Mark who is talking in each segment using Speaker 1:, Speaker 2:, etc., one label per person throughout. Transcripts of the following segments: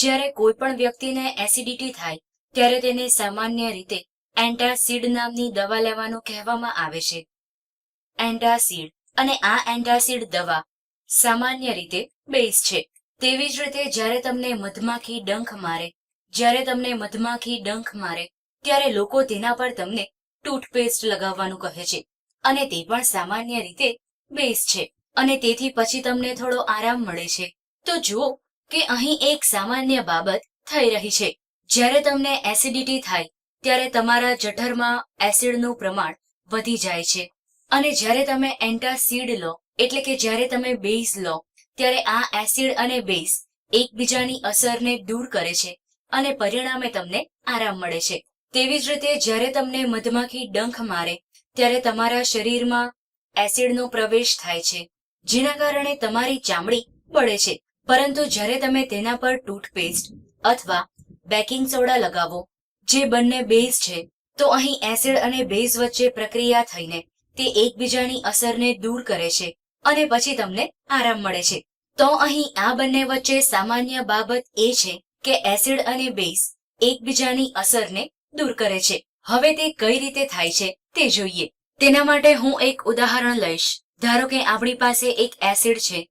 Speaker 1: જ્યારે કોઈ પણ વ્યક્તિને એસિડિટી થાય, ત્યારે તેને સામાન્ય રીતે એન્ટાસિડ નામની દવા લેવાનું કહેવામાં આવે છે. એન્ટાસિડ અને આ એન્ટાસિડ દવા સામાન્ય રીતે બેઝ છે. તેવી જ રીતે જ્યારે તમને મધમાખી ડંખ મારે, જ્યારે તમને મધમાખી ડંખ મારે, ત્યારે લોકો તેના પર તમને ટૂથપેસ્ટ લગાવવાનું કહે છે અને તે પણ સામાન્ય રીતે બેઝ છે અને તેથી પછી તમને થોડો આરામ મળે છે. તો જુઓ કે અહીં એક સામાન્ય બાબત થઈ રહી છે. જ્યારે તમને એસિડિટી થાય, ત્યારે તમારા જઠરમાં એસિડનું પ્રમાણ વધી જાય છે. અને જ્યારે તમે એન્ટાસિડ લો, એટલે કે જ્યારે તમે બેઝ લો, ત્યારે આ એસિડ અને બેઝ એકબીજાની અસરને દૂર કરે છે અને પરિણામે તમને આરામ મળે છે. તેવી જ રીતે, જ્યારે તમને મધમાખી ડંખ મારે, ત્યારે તમારા શરીરમાં એસિડનો પ્રવેશ થાય છે, જેના કારણે તમારી ચામડી બળે છે. પરંતુ જ્યારે તમે તેના પર ટૂથપેસ્ટ અથવા બેકિંગ સોડા લગાવો, જે બંને બેઝ છે, તો અહીં એસિડ અને બેઝ વચ્ચે પ્રક્રિયા થઈને તે એકબીજાની અસરને દૂર કરે છે અને પછી તમને આરામ મળે છે. તો અહીં આ બંને વચ્ચે સામાન્ય બાબત એ છે કે એસિડ અને બેઝ એકબીજાની અસરને દૂર કરે છે. હવે તે કઈ રીતે થાય છે તે જોઈએ. તેના માટે હું એક ઉદાહરણ લઈશ. ધારો કે આપણી પાસે એક એસિડ છે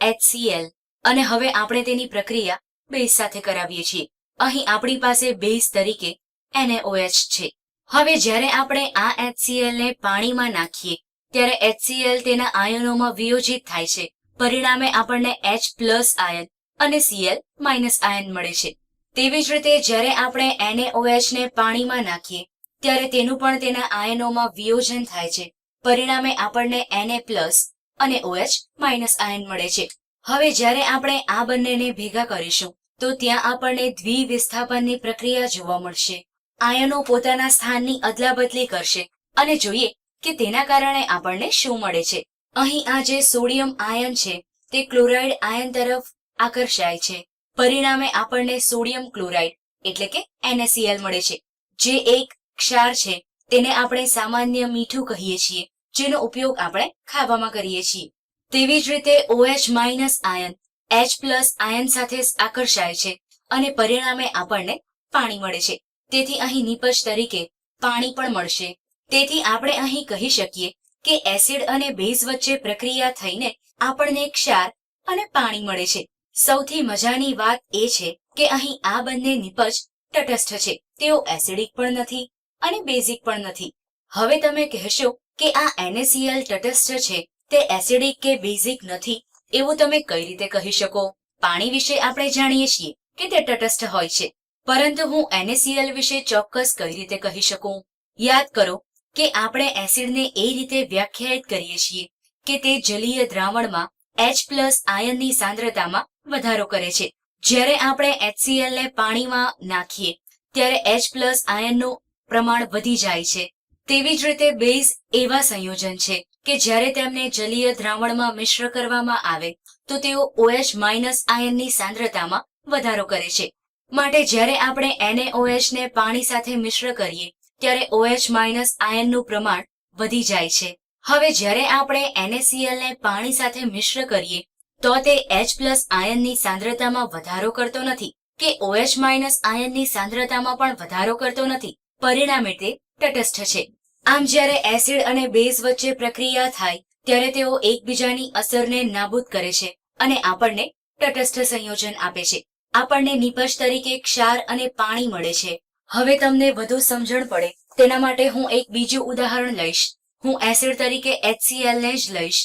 Speaker 1: HCl અને હવે આપણે તેની પ્રક્રિયા બેઝ સાથે કરાવીએ છીએ. અહીં આપણી પાસે બેઝ તરીકે NaOH છે. હવે જ્યારે આપણે આ HCl ને પાણીમાં નાખીએ, ત્યારે HCl તેના આયનોમાં વિયોજિત થાય છે. પરિણામે આપણને H પ્લસ આયન અને Cl માઇનસ આયન મળે છે. તેવી જ રીતે જ્યારે આપણે NaOH ને પાણીમાં નાખીએ, ત્યારે તેનું પણ તેના આયનોમાં વિયોજન થાય છે. પરિણામે આપણને Na પ્લસ અને OH માઇનસ આયન મળે છે. હવે જ્યારે આપણે આ બંનેને ભેગા કરીશું, તો ત્યાં આપણને દ્વિવિસ્થાપનની પ્રક્રિયા જોવા મળશે. આયનો પોતાના સ્થાનની અદલાબદલી કરશે અને જોઈએ કે તેના કારણે આપણને શું મળે છે. અહીં આ જે સોડિયમ આયન છે, તે ક્લોરાઇડ આયન તરફ આકર્ષાય છે. પરિણામે આપણને સોડિયમ ક્લોરાઇડ, એટલે કે NaCl મળે છે. જે એક ક્ષાર છે, તેને આપણે સામાન્ય મીઠું કહીએ છીએ, જેનો ઉપયોગ આપણે ખાવામાં કરીએ છીએ. તેવી જ રીતે OH minus ion H plus ion સાથે આકર્ષાય છે અને પરિણામે આપણને પાણી મળે છે. તેથી અહીં નીપજ તરીકે પાણી પણ મળશે. તેથી આપણે અહીં કહી શકીએ કે એસિડ અને બેઝ વચ્ચે પ્રક્રિયા થઈને આપણને ક્ષાર અને પાણી મળે છે. સૌથી મજાની વાત એ છે કે અહીં આ બંને નિપજ તટસ્થ છે. તેઓ એસિડિક પણ નથી અને બેઝિક પણ નથી. હવે તમે કહેશો કે આ એનએસીએલ તટસ્થ છે. તે એસિડિક કે બેઝિક નથી, એવું તમે કઈ રીતે કહી શકો? પાણી વિશે આપણે જાણીએ છીએ કે તે તટસ્થ હોય છે. પરંતુ હું એનએસીએલ વિશે ચોક્કસ કઈ રીતે કહી શકું? યાદ કરો કે આપણે એસિડને એ રીતે વ્યાખ્યાયિત કરીએ છીએ કે તે જલીય દ્રાવણમાં એચ પ્લસ આયનની સાંદ્રતામાં વધારો કરે છે. જ્યારે આપણે HCl ને પાણીમાં નાખીએ, ત્યારે H પ્લસ આયનનું પ્રમાણ વધી જાય છે. તેવી જ રીતે બેઝ એવા સંયોજન છે. કે જ્યારે તેમને જલીય દ્રાવણમાં મિશ્ર કરવામાં આવે, તો તેઓ ઓએચ માઇનસ આયનની સાંદ્રતામાં વધારો કરે છે. માટે જ્યારે આપણે એનએઓએચ ને પાણી સાથે મિશ્ર કરીએ, ત્યારે ઓએચ માઇનસ આયનનું પ્રમાણ વધી જાય છે. હવે જ્યારે આપણે એનએસીએલ ને પાણી સાથે મિશ્ર કરીએ, તો તે એચ પ્લસ આયનની સાંદ્રતામાં વધારો કરતો નથી કે ઓએચ માઇનસ આયનની સાંદ્રતામાં પણ વધારો કરતો નથી. પરિણામે તે તટસ્થ છે. આમ જ્યારે એસિડ અને બેઝ વચ્ચે પ્રક્રિયા થાય, ત્યારે તેઓ એકબીજાની અસરને નાબૂદ કરે છે અને આપણને તટસ્થ સંયોજન આપે છે. આપણને નિપજ તરીકે ક્ષાર અને પાણી મળે છે. હવે તમને વધુ સમજણ પડે, તેના માટે હું એક બીજું ઉદાહરણ લઈશ. હું એસિડ તરીકે HCl ને જ લઈશ.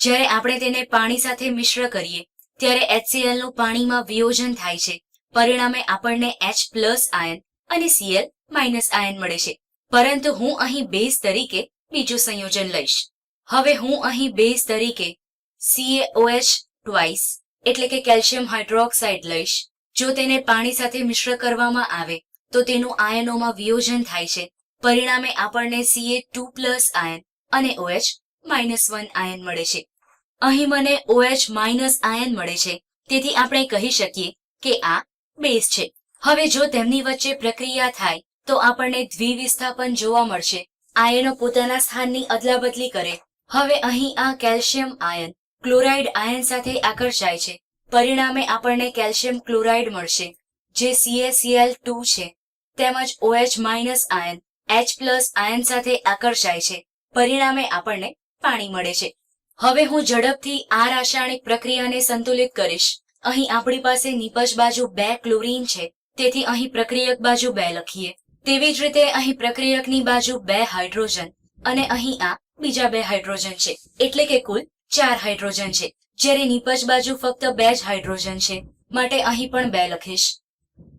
Speaker 1: જ્યારે આપણે તેને પાણી સાથે મિશ્ર કરીએ, ત્યારે HCl નું પાણીમાં વિયોજન થાય છે. પરિણામે આપણને H પ્લસ આયન અને Cl માઇનસ આયન મળે છે. પરંતુ હું અહીં બેઝ તરીકે બીજું સંયોજન લઈશ. હવે હું અહીં બેઝ તરીકે CaOH ટ્વાઇસ એટલે કે કેલ્શિયમ હાઇડ્રોક્સાઇડ લઈશ. જો તેને પાણી સાથે મિશ્ર કરવામાં આવે, તો તેનું આયનોમાં વિયોજન થાય છે. પરિણામે આપણને Ca ટુ પ્લસ આયન અને OH માઇનસ વન આયન મળે છે. અહીં મને OH માઇનસ આયન મળે છે. તેથી આપણે કહી શકીએ કે આ બેઝ છે. હવે જો તેમની વચ્ચે પ્રક્રિયા થાય તો આપણને દ્વિવિસ્થાપન જોવા મળશે. આયનો પોતાના સ્થાનની અદલાબદલી કરે. હવે અહીં આ કેલ્શિયમ આયન, ક્લોરાઇડ આયન સાથે આકર્ષાય છે. પરિણામે આપણને કેલ્શિયમ ક્લોરાઇડ મળશે, જે સીએસીએલ ટુ છે. તેમજ OH minus ion H plus ion સાથે આકર્ષાય છે. પરિણામે આપણને પાણી મળે છે. હવે હું ઝડપથી આ રાસાયણિક પ્રક્રિયાને સંતુલિત કરીશ. અહીં આપણી પાસે નીપજ બાજુ બે ક્લોરીન છે. તેથી અહીં પ્રક્રિયક બાજુ બે લખીએ. તેવી જ રીતે અહીં પ્રક્રિયકની બાજુ બે હાઇડ્રોજન અને અહીં આ બીજા બે હાઇડ્રોજન છે. એટલે કે કુલ ચાર હાઇડ્રોજન છે. જ્યારે નીપજ બાજુ ફક્ત બે જ હાઇડ્રોજન છે. માટે અહીં પણ બે લખીશ.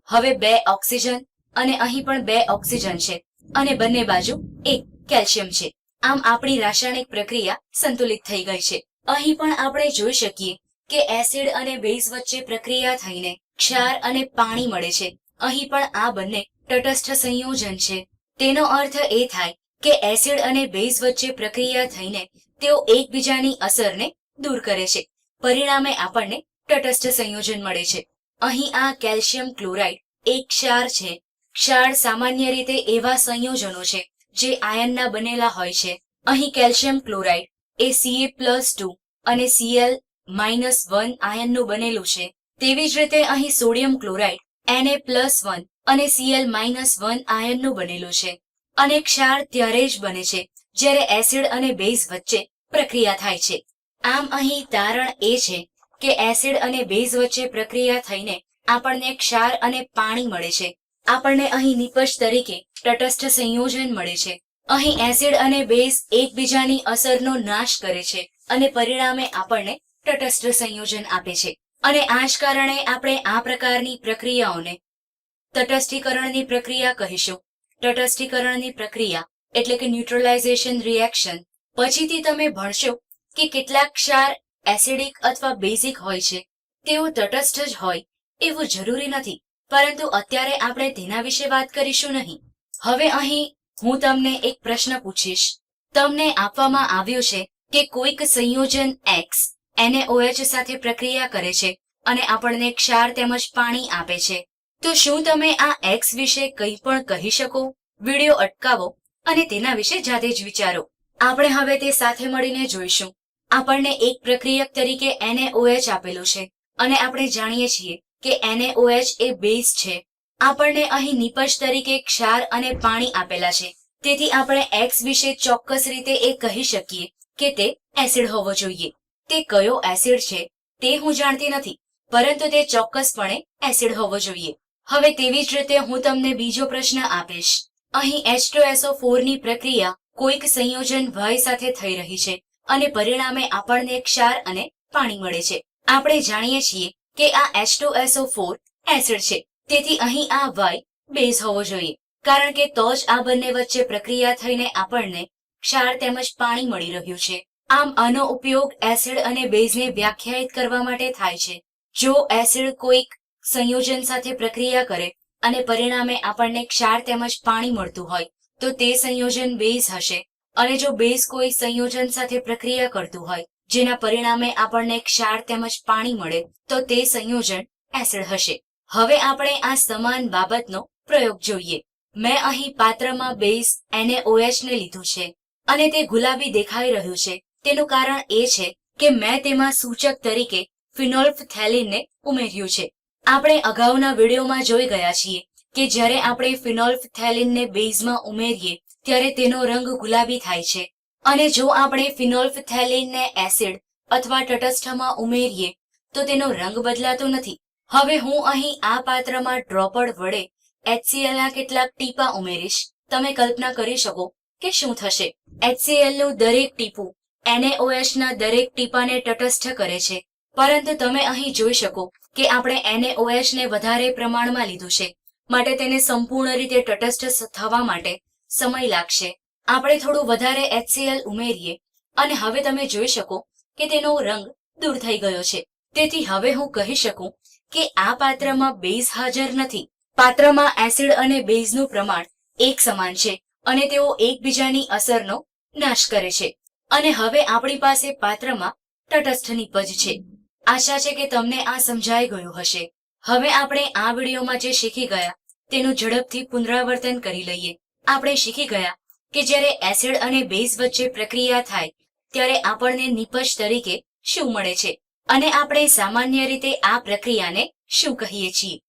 Speaker 1: હવે બે ઓક્સિજન અને અહીં પણ બે ઓક્સિજન છે. અને બંને બાજુ એક કેલ્શિયમ છે. આમ આપણી રાસાયણિક પ્રક્રિયા સંતુલિત થઈ ગઈ છે. અહીં પણ આપણે જોઈ શકીએ કે એસિડ અને બેઝ વચ્ચે પ્રક્રિયા થઈને ક્ષાર અને પાણી મળે છે. અહીં પણ આ બંને તટસ્થ સંયોજન છે. તેનો અર્થ એ થાય કે એસિડ અને બેઝ વચ્ચે પ્રક્રિયા થઈને તેઓ એકબીજાની અસરને દૂર કરે છે. પરિણામે આપણને તટસ્થ સંયોજન મળે છે. અહીં આ કેલ્શિયમ ક્લોરાઇડ એક ક્ષાર છે. ક્ષાર સામાન્ય રીતે એવા સંયોજનો છે જે આયનના બનેલા હોય છે. અહીં કેલ્શિયમ ક્લોરાઇડ એ સીએ પ્લસ ટુ અને સીએલ માઇનસ વન આયનનું બનેલું છે. તેવી જ રીતે અહીં sodium chloride Na plus one અને Cl માઇનસ વન આયનનું બનેલું છે. અને ક્ષાર ત્યારે જ બને છે, જ્યારે એસિડ અને બેઝ વચ્ચે પ્રક્રિયા થાય છે. આમ અહીં તારણ એ છે કે એસિડ અને બેઝ વચ્ચે પ્રક્રિયા થઈને આપણને ક્ષાર અને પાણી મળે છે. આપણને અહીં નિપજ તરીકે તટસ્થ સંયોજન મળે છે. અહીં એસિડ અને બેઝ એકબીજાની અસરનો નાશ કરે છે અને પરિણામે આપણને તટસ્થ સંયોજન આપે છે. અને આ જ કારણે આપણે આ પ્રકારની પ્રક્રિયાઓને તટસ્થીકરણની પ્રક્રિયા કહીશું. તટસ્થીકરણની પ્રક્રિયા એટલે કે ન્યુટ્રલાઇઝેશન રિએક્શન પછીથી તમે ભણશો કે કેટલાક ક્ષાર એસિડિક અથવા બેઝિક હોય છે. તેઓ તટસ્થ જ હોય એવું જરૂરી નથી, પરંતુ અત્યારે આપણે તેના વિશે વાત કરીશું નહીં. હવે અહીં હું તમને એક પ્રશ્ન પૂછીશ. તમને આપવામાં આવ્યો છે કે કોઈક સંયોજન NaOH સાથે પ્રક્રિયા કરે છે અને આપણને ક્ષાર તેમજ પાણી આપે છે. તો શું તમે આ એક્સ વિશે કંઈ પણ કહી શકો? વિડિયો અટકાવો અને તેના વિશે જાતે જ વિચારો. આપણે હવે તે સાથે મળીને જોઈશું. આપણને એક પ્રક્રિયક તરીકે NaOH આપેલું છે અને આપણે જાણીએ છીએ કે NaOH એ બેઝ છે. આપણને અહીં નિપજ તરીકે ક્ષાર અને પાણી આપેલા છે. તેથી આપણે એક્સ વિશે ચોક્કસ રીતે એ કહી શકીએ કે તે એસિડ હોવો જોઈએ. તે કયો એસિડ છે તે હું જાણતી નથી, પરંતુ તે ચોક્કસપણે એસિડ હોવો જોઈએ. હવે તેવી જ રીતે હું તમને બીજો પ્રશ્ન આપીશ. અહીં H2SO4 ની પ્રક્રિયા કોઈક સંયોજન ભય સાથે થઈ રહી છે અને પરિણામે આપણને ક્ષાર અને પાણી મળે છે. આપણે જાણીએ છીએ કે આ H2SO4 એસિડ છે, તેથી અહીં આ વાય બેઝ હોવો જોઈએ, કારણ કે તો જ આ બંને વચ્ચે પ્રક્રિયા થઈને આપણને ક્ષાર તેમજ પાણી મળી રહ્યું છે. આમ આનો ઉપયોગ એસિડ અને બેઝને વ્યાખ્યાયિત કરવા માટે થાય છે. જો એસિડ કોઈક સંયોજન સાથે પ્રક્રિયા કરે અને પરિણામે આપણને ક્ષાર તેમજ પાણી મળતું હોય, તો તે સંયોજન બેઝ હશે. અને જો બેઝ કોઈ સંયોજન સાથે પ્રક્રિયા કરતું હોય, જેના પરિણામે આપણને ક્ષાર તેમજ પાણી મળે, તો તે સંયોજન એસિડ હશે. હવે આપણે આ સમાન બાબતનો પ્રયોગ જોઈએ. મેં અહીં પાત્રમાં બેઝ NaOH ને લીધું છે. અને તે ગુલાબી દેખાઈ રહ્યું છે. તેનું કારણ એ છે કે મેં તેમાં સૂચક તરીકે ફિનોલ્ફથેલિનને ઉમેર્યું છે. આપણે અગાઉના વિડીયોમાં જોઈ ગયા છીએ કે જ્યારે આપણે ફિનોલ્ફથેલિનને બેઝમાં ઉમેરીએ ત્યારે તેનો રંગ ગુલાબી થાય છે. અને જો આપણે ફિનોલ્ફથેલિનને એસિડ અથવા તટસ્થમાં ઉમેરીએ તો તેનો રંગ બદલાતો નથી. હવે હું અહીં આ પાત્રમાં ડ્રોપડ વડે એચસીએલના કેટલાક ટીપા ઉમેરીશ. તમે કલ્પના કરી શકો કે શું થશે. એચસીએલનું દરેક ટીપું NaOH ના દરેક ટીપાને તટસ્થ કરે છે. પરંતુ તમે અહીં જોઈ શકો કે આપણે NaOH ને વધારે પ્રમાણમાં લીધું છે. માટે તેને સંપૂર્ણ રીતે તટસ્થ થવા માટે સમય લાગશે. આપણે થોડું વધારે એચસીએલ ઉમેરીએ. અને હવે તમે જોઈ શકો કે તેનો રંગ દૂર થઈ ગયો છે. તેથી હવે હું કહી શકું કે આ પાત્રમાં બેઝ હાજર નથી. પાત્રમાં એસિડ અને બેઝનું પ્રમાણ એક સમાન છે અને તેઓ એકબીજાની અસરનો નાશ કરે છે. અને હવે આપણી પાસે પાત્રમાં તટસ્થ નિપજ છે. આશા છે કે તમને આ સમજાઈ ગયું હશે. હવે આપણે આ વિડીયોમાં જે શીખી ગયા, તેનું ઝડપથી પુનરાવર્તન કરી લઈએ. આપણે શીખી ગયા કે જ્યારે એસિડ અને બેઝ વચ્ચે પ્રક્રિયા થાય, ત્યારે આપણને નિપજ તરીકે શું મળે છે? અને આપણે સામાન્ય રીતે આ પ્રક્રિયાને શું કહીએ છીએ?